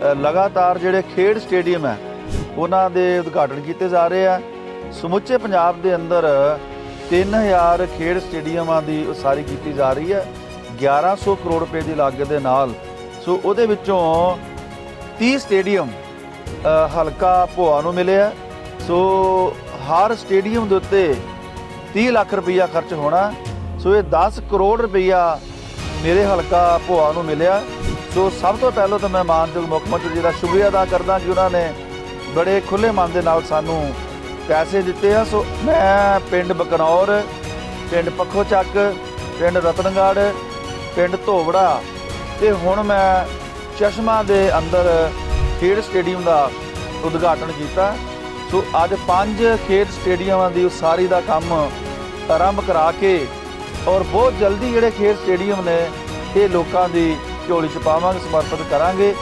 ਲਗਾਤਾਰ ਜਿਹੜੇ ਖੇਡ ਸਟੇਡੀਅਮ ਹੈ, ਉਹਨਾਂ ਦੇ ਉਦਘਾਟਨ ਕੀਤੇ ਜਾ ਰਹੇ ਆ। ਸਮੁੱਚੇ ਪੰਜਾਬ ਦੇ ਅੰਦਰ 3000 ਖੇਡ ਸਟੇਡੀਅਮਾਂ ਦੀ ਉਸਾਰੀ ਕੀਤੀ ਜਾ ਰਹੀ ਹੈ। 1100 ਕਰੋੜ ਰੁਪਏ ਦੀ ਲਾਗਤ ਦੇ ਨਾਲ। ਸੋ ਉਹਦੇ ਵਿੱਚੋਂ 30 ਸਟੇਡੀਅਮ ਹਲਕਾ ਭੋਆ ਨੂੰ ਮਿਲਿਆ ਸੋ ਹਰ ਸਟੇਡੀਅਮ ਦੇ ਉੱਤੇ 30 ਲੱਖ ਰੁਪਈਆ ਖਰਚ ਹੋਣਾ। ਸੋ ਇਹ 10 ਕਰੋੜ ਰੁਪਈਆ ਮੇਰੇ ਹਲਕਾ ਭੋਆ ਨੂੰ ਮਿਲਿਆ। ਸੋ ਸਭ ਤੋਂ ਪਹਿਲਾਂ ਤਾਂ ਮੈਂ ਮਾਨਯੋਗ ਮੁੱਖ ਮੰਤਰੀ ਜੀ ਦਾ ਸ਼ੁਕਰੀਆ ਅਦਾ ਕਰਦਾ ਕਿ ਉਹਨਾਂ ਨੇ ਬੜੇ ਖੁੱਲੇ ਮਨ ਦੇ ਨਾਲ ਸਾਨੂੰ ਪੈਸੇ ਦਿੱਤੇ ਆ। ਸੋ ਮੈਂ ਪਿੰਡ ਬਕਨੌਰ, ਪਿੰਡ ਪੱਖੋ ਚੱਕ, ਪਿੰਡ ਰਤਨਗੜ੍ਹ, ਪਿੰਡ ਧੋਬੜਾ ਤੇ ਹੁਣ ਮੈਂ ਚਸ਼ਮਾ ਦੇ ਅੰਦਰ ਖੇਡ ਸਟੇਡੀਅਮ ਦਾ ਉਦਘਾਟਨ ਕੀਤਾ। ਸੋ ਅੱਜ ਪੰਜ ਖੇਡ ਸਟੇਡੀਅਮਾਂ ਦੀ ਉਸਾਰੀ ਦਾ ਕੰਮ ਆਰੰਭ ਕਰਾ ਕੇ ਔਰ ਬਹੁਤ ਜਲਦੀ ਜਿਹੜੇ ਖੇਡ ਸਟੇਡੀਅਮ ਨੇ, ਇਹ ਲੋਕਾਂ ਦੀ ਝੋਲੀ ਚ ਪਾਵਾਂਗੇ ਸਮਰਪਿਤ ਕਰਾਂਗੇ।